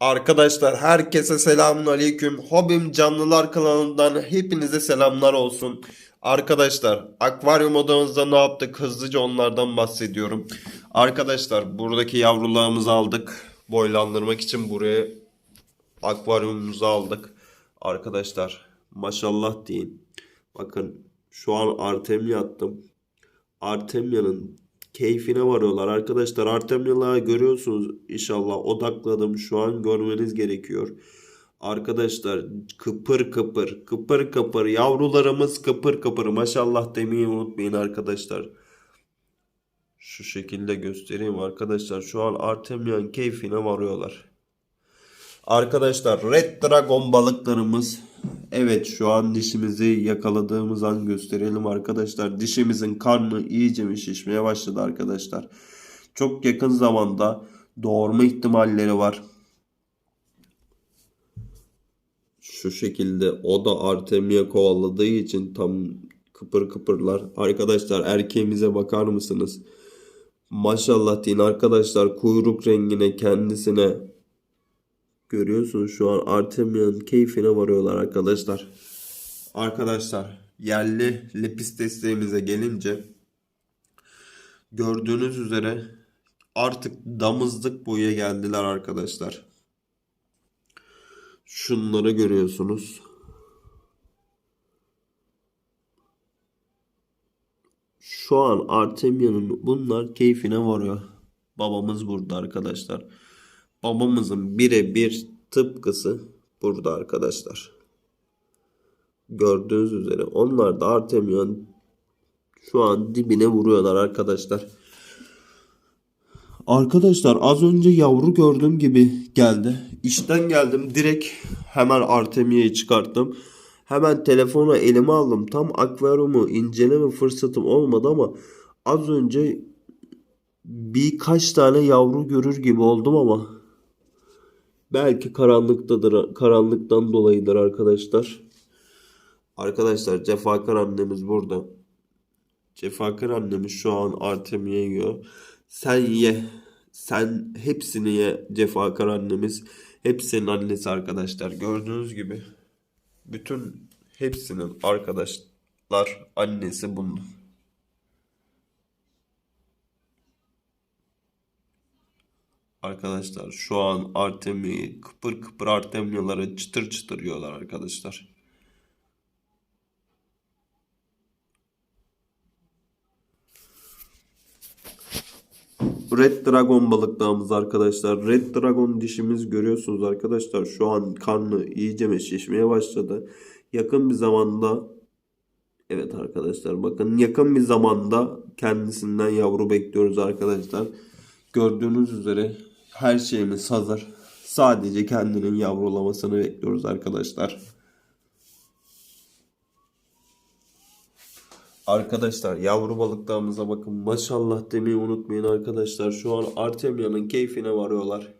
Arkadaşlar herkese selamun aleyküm. Hobim Canlılar kanalından hepinize selamlar olsun. Arkadaşlar akvaryum odamızda ne yaptık hızlıca onlardan bahsediyorum. Arkadaşlar buradaki yavrularımızı aldık. Boylandırmak için buraya akvaryumumuzu aldık. Arkadaşlar maşallah deyin. Bakın şu an Artemia attım. Artemia'nın keyfine varıyorlar. Arkadaşlar Artemia'ları görüyorsunuz inşallah odakladım. Şu an görmeniz gerekiyor. Arkadaşlar kıpır kıpır kıpır kıpır yavrularımız kıpır kıpır maşallah demeyi unutmayın arkadaşlar. Şu şekilde göstereyim arkadaşlar. Şu an Artemia'nın keyfine varıyorlar. Arkadaşlar Red Dragon balıklarımız evet şu an dişimizi yakaladığımız an gösterelim arkadaşlar. Dişimizin karnı iyice mi şişmeye başladı arkadaşlar. Çok yakın zamanda doğurma ihtimalleri var. Şu şekilde o da Artemia kovaladığı için tam kıpır kıpırlar. Arkadaşlar erkeğimize bakar mısınız? Maşallah deyin arkadaşlar kuyruk rengine kendisine Görüyorsunuz şu an Artemia'nın keyfine varıyorlar arkadaşlar. Arkadaşlar yerli lepis desteğimize gelince gördüğünüz üzere artık damızlık boya geldiler arkadaşlar. Şunları görüyorsunuz. Şu an Artemia'nın bunlar keyfine varıyor. Babamız burada arkadaşlar. Babamızın birebir tıpkısı burada arkadaşlar. Gördüğünüz üzere onlar da Artemia'nın şu an dibine vuruyorlar arkadaşlar. Arkadaşlar az önce yavru gördüğüm gibi geldi. İşten geldim direkt hemen Artemia'yı çıkarttım. Hemen telefonu elime aldım. Tam akvaryumu inceleme fırsatım olmadı ama az önce birkaç tane yavru görür gibi oldum ama belki karanlıktadır karanlıktan dolayıdır arkadaşlar. Arkadaşlar Cefakar annemiz burada. Cefakar annemiz şu an Artemia yiyor. Sen ye. Sen hepsini ye Cefakar annemiz. Hepsinin annesi arkadaşlar. Gördüğünüz gibi bütün hepsinin arkadaşlar annesi bunun. Arkadaşlar şu an Artemia'yı kıpır kıpır Artemia'ları çıtır çıtır yiyorlar arkadaşlar. Red Dragon balıklığımız arkadaşlar. Red Dragon dişimiz görüyorsunuz arkadaşlar. Şu an karnı iyice şişmeye başladı. Yakın bir zamanda Evet arkadaşlar bakın yakın bir zamanda kendisinden yavru bekliyoruz arkadaşlar. Gördüğünüz üzere her şeyimiz hazır. Sadece kendinin yavrulamasını bekliyoruz arkadaşlar. Arkadaşlar yavru balıklarımıza bakın. Maşallah demeyi unutmayın arkadaşlar. Şu an Artemia'nın keyfine varıyorlar.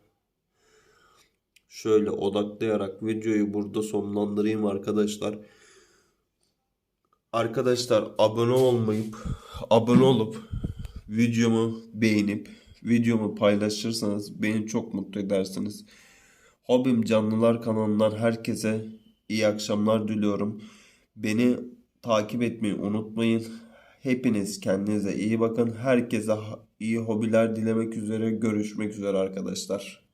Şöyle odaklayarak videoyu burada sonlandırayım arkadaşlar. Arkadaşlar abone olmayıp abone olup videomu beğenip videomu paylaşırsanız beni çok mutlu edersiniz. Hobim Canlılar kanalından herkese iyi akşamlar diliyorum. Beni takip etmeyi unutmayın. Hepiniz kendinize iyi bakın. Herkese iyi hobiler dilemek üzere. Görüşmek üzere arkadaşlar.